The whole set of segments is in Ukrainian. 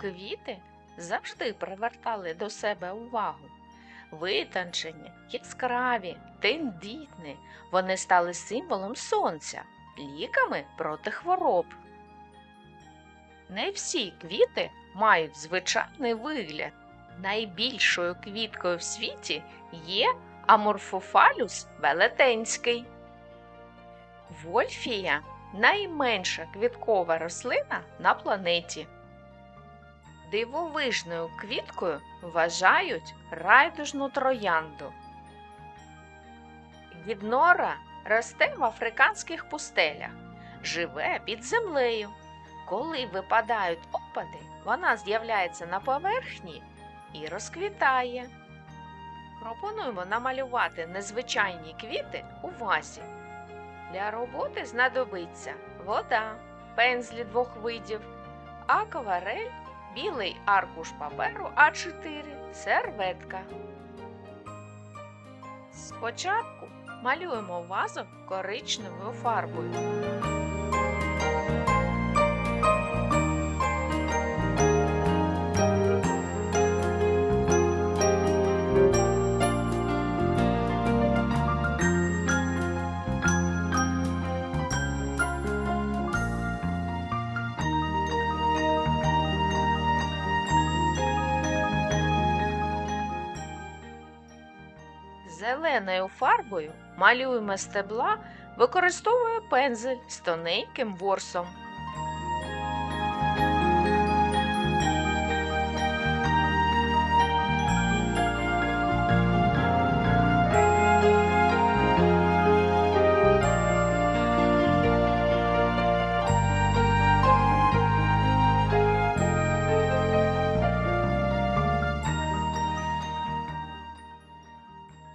Квіти завжди привертали до себе увагу. Витанчені, яскраві, тендітні, вони стали символом сонця, ліками проти хвороб. Не всі квіти мають звичайний вигляд. Найбільшою квіткою в світі є аморфофалюс велетенський. Вольфія найменша квіткова рослина на планеті. Дивовижною квіткою вважають райдужну троянду. Гіднора росте в африканських пустелях, живе під землею. Коли випадають опади, вона з'являється на поверхні і розквітає. Пропонуємо намалювати незвичайні квіти у вазі. Для роботи знадобиться вода, пензлі двох видів, акварель, білий аркуш паперу А4, серветка. Спочатку малюємо вазу коричневою фарбою. Зеленою фарбою малюємо стебла, використовує пензель з тоненьким ворсом.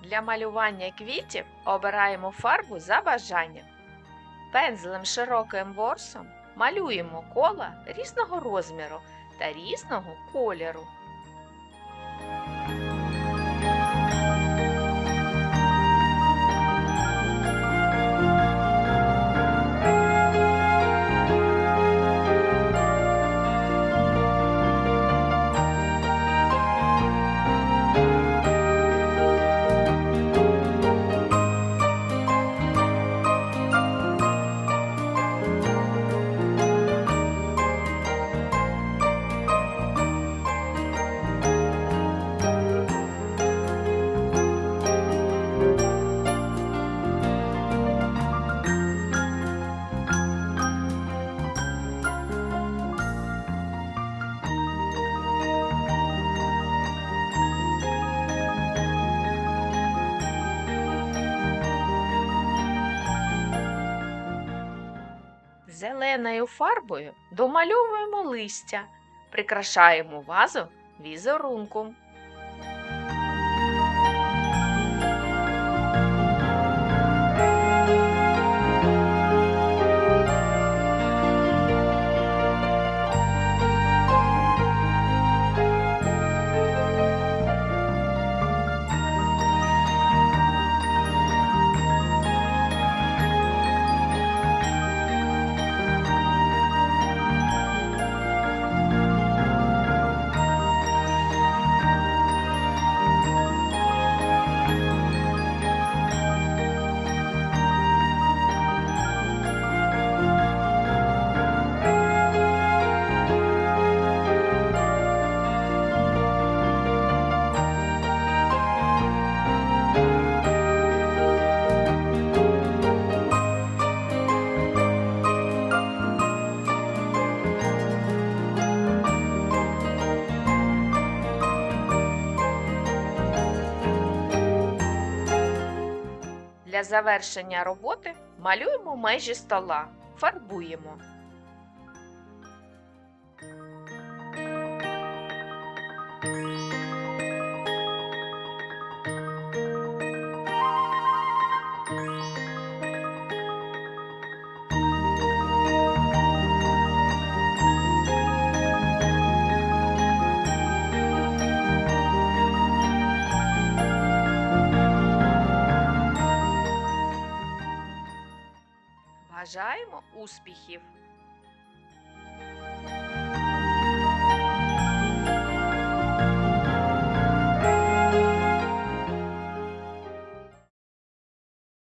Для малювання квітів обираємо фарбу за бажанням. Пензлем широким ворсом малюємо кола різного розміру та різного кольору. Зеленою фарбою домальовуємо листя, прикрашаємо вазу візерунком. Для завершення роботи малюємо межі стола, фарбуємо. Бажаємо успіхів!